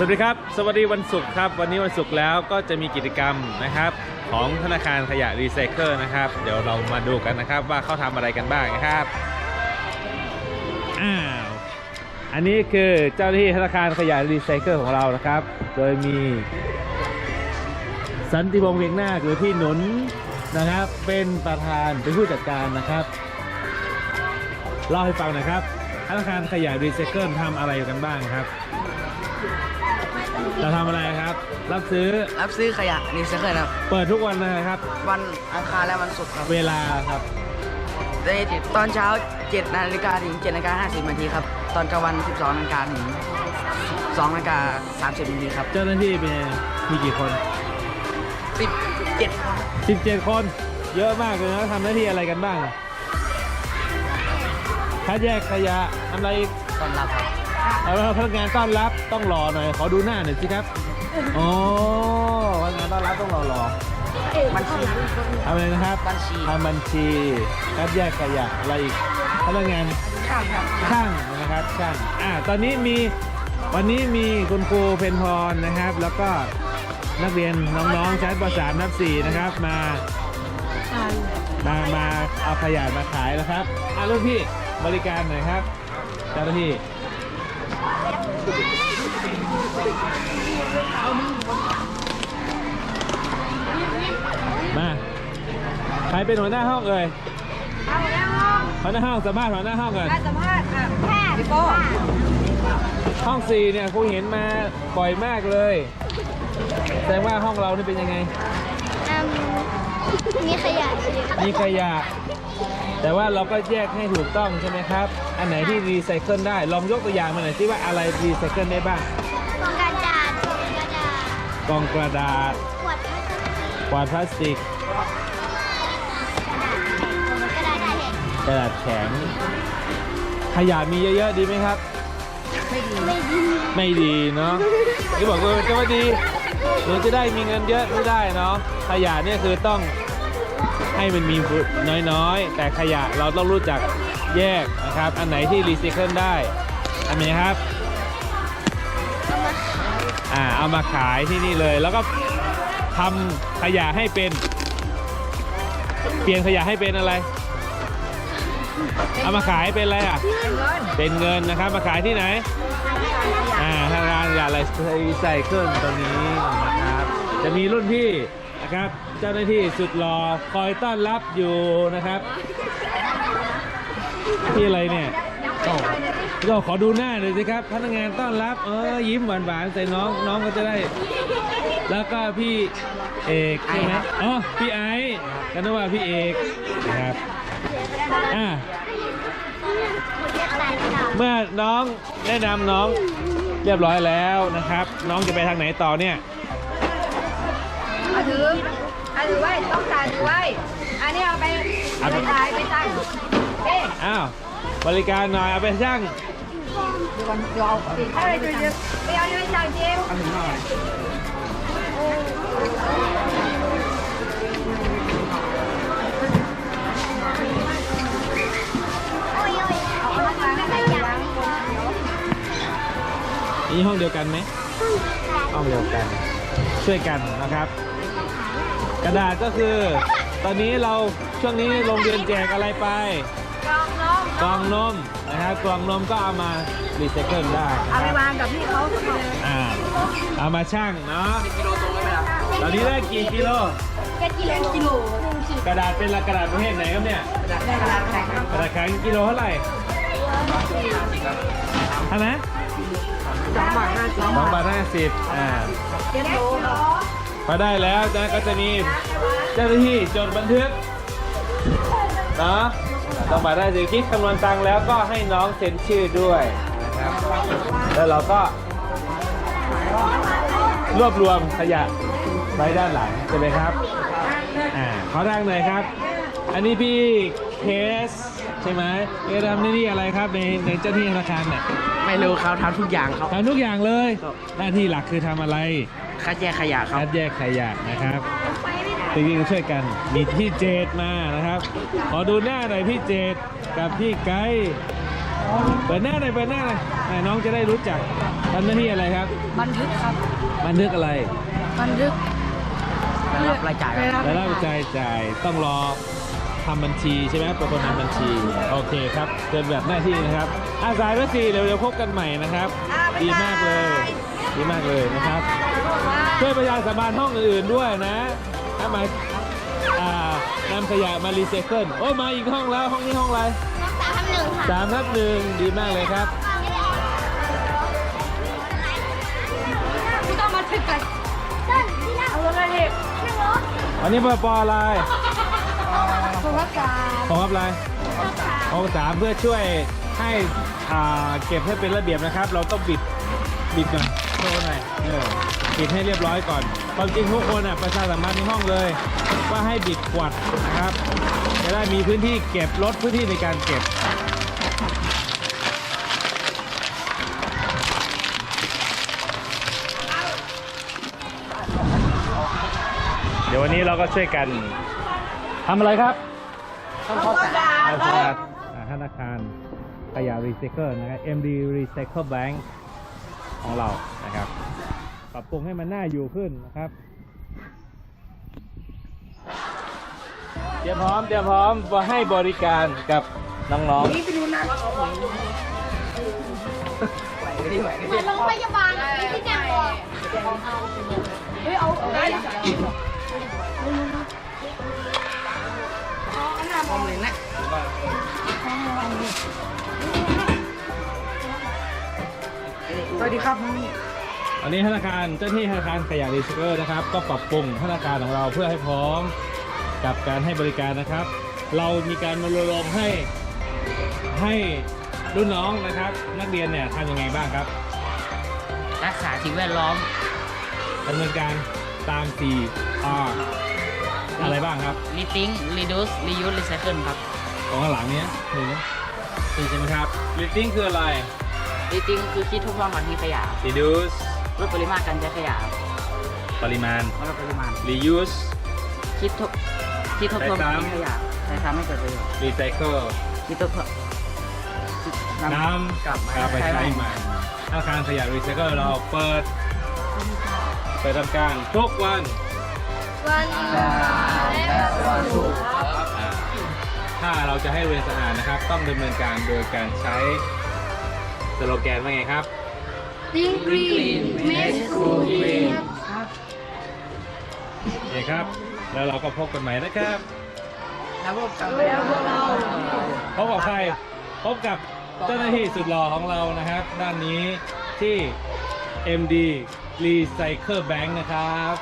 สวัสดีครับ สวัสดีวันศุกร์ครับ วันนี้วันศุกร์แล้วก็จะมีกิจกรรมนะครับ ของธนาคารขยะรีไซเคิลนะครับ เดี๋ยวเรามาดูกันนะครับว่าเขาทำอะไรกันบ้างนะครับอ้าวอันนี้คือเจ้าหน้าที่ธนาคารขยะรีไซเคิลของเรานะครับ โดยมีสันติพงษ์เวียงนาคหรือพี่หนุนนะครับ เป็นประธานเป็นผู้จัดการนะครับเล่าให้ฟังน่อยครับธนาคารขยะรีไซเคิลทำอะไรกันบ้างครับ เราทำอะไรครับ รับซื้อรับซื้อขยะรีไซเคิลครับ เปิดทุกวันนะครับ วันอังคารและวันศุกร์ครับเวลาครับในตอนเช้า 7 นาฬิกาถึง7นาฬิกา50นาทีครับ ตอนกลางวัน 12นาฬิกาถึง2นาฬิกา30นาทีครับ เจ้าหน้าที่เป็นมีกี่คน 17คน17 คน เยอะมากเลยนะทำหน้าที่อะไรกันบ้างคัดแยกขยะทำอะไรอีกต้อนรับครับ เอาละพนักงานต้อนรับต้องรอหน่อยขอดูหน้าหน่อยสิครับอ๋อพนักงานต้อนรับต้องรอรอบัญชีทำอะไรนะครับบัญชีทำบัญชีคัดแยกขยะอะไรอีกพนักงานข้างครับช่างนะครับช่างอ่าตอนนี้มีวันนี้มีคุณครูเพนพรนะครับ แล้วก็นักเรียนน้องๆชั้นประสามนับสี่นะครับมามามาเอาขยะมาขายนะครับอะรุ่นพี่บริการหน่อยครับเจ้าหน้าที่ มา ใครเป็นหัวหน้าห้องเอ่ยเอาหัวหน้าห้องหัวหน้าห้องสัมภาษณ์หัวหน้าห้องก่อนการสัมภาษณ์อะแพทย์พี่โก้ห้องสี่เนี่ยครูเห็นมาบ่อยมากเลย แสดงว่าห้องเรานี่เป็นยังไง อืมมีขยะเยอะมีขยะ แต่ว่าเราก็แยกให้ถูกต้องใช่ไหมครับ อันไหนที่รีไซเคิลได้ ลองยกตัวอย่างมาหน่อยสิว่าอะไรรีไซเคิลได้บ้าง กล่องกระดาษกล่องกระดาษกล่องกระดาษ ขวดพลาสติกกวาดพลาสติก กระดาษแข็งกระดาษแข็ง ขยะมีเยอะๆดีไหมครับ ไม่ดีไม่ดีเนาะที่บอกว่าจะว่าดีหนูจะได้มีเงินเยอะไม่ได้เนาะ ขยะเนี่ยคือต้อง ให้มันมีน้อยๆ แต่ขยะเราต้องรู้จักแยกนะครับ อันไหนที่รีไซเคิลได้อันนี้ครับเอามาขายอ่าเอามาขายที่นี่เลย แล้วก็ทำขยะให้เป็น เปลี่ยนขยะให้เป็นอะไร เอามาขายเป็นอะไรอะ เป็นเงินนะครับ มาขายที่ไหนอ่าทางการอย่าอะไรรีไซเคิลตัวนี้นะครับ จะมีรุ่นพี่ นะครับ เจ้าหน้าที่สุดหล่อคอยต้อนรับอยู่นะครับที่อะไรเนี่ยก็ก็ขอดูหน้าหน่อยสิครับ พนักงานต้อนรับ เออยิ้มหวานๆใส่น้องน้องก็จะได้ แล้วก็พี่เอกใช่ไหมอ๋อพี่ไอซ์กันนึกว่าพี่เอกนะครับอ่าเมื่อน้องแนะนำน้องเรียบร้อยแล้วนะครับ น้องจะไปทางไหนต่อเนี่ยเอา ถือเอาถือไว้ต้องการถือไว้ อันนี้เอาไปเอาไปไปขายไปตั้งเอ๊ะอ้าวบริการหน่อยเอาไปช่างอะไรตัวเดียวไปเอาไปสั่งเจมเอาถึงหน่อยโอ้ยโอ้ยเอามาล้างให้ล้างนี่ห้องเดียวกันไหมห้องเดียวกัน ช่วยกันนะครับ กระดาษก็คือ ตอนนี้เราช่วงนี้โรงเรียนแจกอะไรไปกองน้องกล่องนมนะครับกล่องนมก็เอามารีไซเคิลได้เอานะไปครับวางกับพี่เขาทุกคนอ่าเอามาช่างเนาะกิโลตรงได้ไหมครับตอนนี้ได้กี่กิโลแค่กิโลกิโลกระดาษเป็นกระดาษประเภทไหนครับเนี่ยกระดาษแข็งกระดาษแข็งกิโลเท่าไหร่เท่าไหร่สองบาทห้าสิบสองบาทห้าสิบอ่าเจ็ดโล พอได้แล้วนะก็จะมีเจ้าหน้าที่จดบันทึกเนาะสองบาทห้าสิบคิดคำนวณตังค์แล้วก็ให้น้องเซ็นชื่อด้วยนะครับ แล้วเราก็รวบรวมขยะไว้ด้านหลังใช่ไหมครับ อ่าขอทางหน่อยครับ อันนี้พี่เคสใช่ไหมเคสทำหน้าที่อะไรครับในในเจ้าหน้าที่ธนาคารเนี่ยไม่รู้เขาทำทุกอย่างครับทำทุกอย่างเลย หน้าที่หลักคือทำอะไร คัดแยกขยะครับ คัดแยกขยะนะครับจริงๆช่วยกัน มีพี่เจดมานะครับ ขอดูหน้าหน่อยพี่เจดกับพี่ไกด์เปิดหน้าหน่อยเปิดหน้าหน่อยอ่าน้องจะได้รู้จักสทำหน้าที่อะไรครับ บันทึกครับ บันทึกอะไรบันทึกรายรับรายจ่ายครับ รายรับจ่ายจ่ายต้องรอทำบัญชีใช่ไหมเป็นคนทำบัญชี โอเคครับเชิญแบบหน้าที่นะครับอาสายและสี่เดี๋ยวเดี๋ยวพบกันใหม่นะครับอ่าบ๊ายบายดีมากเลย ดีมากเลยนะครับ ช่วยประชาสัมพันธ์ห้องอื่นๆด้วยนะถ้ามาอ่านำขยะมารีไซเคิลโอ้ยมาอีกห้องแล้วห้องนี้ห้องอะไรสามทับหนึ่งค่ะสามทับหนึ่งดีมากเลยครับไม่ต้องบันทึกกันเอาลงมาเห็บวันนี้ปอปออะไรสุภาพการของอะไรของสามเพื่อช่วยให้อ่าเก็บให้เป็นระเบียบนะครับ เราต้องบิดบิดก่อน โชว์หน่อยเออบิดให้เรียบร้อยก่อน ความจริงทุกคนอะประชาสัมพันธ์ในห้องเลย ว่าให้บิดขวดนะครับ จะได้มีพื้นที่เก็บลดพื้นที่ในการเก็บเดี๋ยววันนี้เราก็ช่วยกันทำอะไรครับทำความสะอาดธนาคารอ่าธนาคารขยะรีไซเคิลนะครับ MD Recycle Bank ของเรานะครับ ปรับปรุงให้มันน่าอยู่ขึ้นนะครับเตรียมพร้อมเตรียมพร้อมให้บริการกับน้องๆนี่ไปดูนะเหมือนโรงพยาบาลอะที่แจงบอกเฮ้ยเอาเอาไว้มองเลยนะ วัสดีครับๆวันนี้ธนาคารเจ้าหน้าที่ธนาคารขยะรีไซเคิลนะครับ ก็ปรับปรุงธนาคารของเราเพื่อให้พร้อมกับการให้บริการนะครับ เรามีการมารณรงค์ให้ให้รุ่นน้องนะครับ นักเรียนเนี่ยทำยังไงบ้างครับรักษาสิ่งแวดล้อมดำเนินการตาม 4 R อะไรบ้างครับ Reting Reduce Reuse Recycle ครับ ของข้างหลังเนี้ยนี่นะนี่ใช่ไหมครับ Reading คืออะไร Reting คือคิดทุกความก่อนที่ขยะ Reduce ลดปริมาณการใช้ขยะครับปริมาณ ลดปริมาณ Reuse คิดทบคิดทบทวนใช้ซ้ำการใช้ขยะใช้ซ้ำให้เกิดประโยชน์ Recycle คิดทบทวนน้ำกลับมากลับไปใช้ใช้ใหม่ใหม่ธนาคารขยะ Recycle เราเปิดเปิดทำการทุกวัน วันและวันศุกร์อ่าถ้าเราจะให้เรียนสะอาดนะครับ ต้องดำเนินการโดยการใช้ สโลแกนว่าไงครับดิงกรีนเมสคูลีนโอเคครับ แล้วเราก็พบกันใหม่นะครับ แล้วพวกกันพบกับใคร พบกับเจ้าหน้าที่สุดหล่อของเรานะครับ ด้านนี้ที่ MD Recycle Bank นะครับ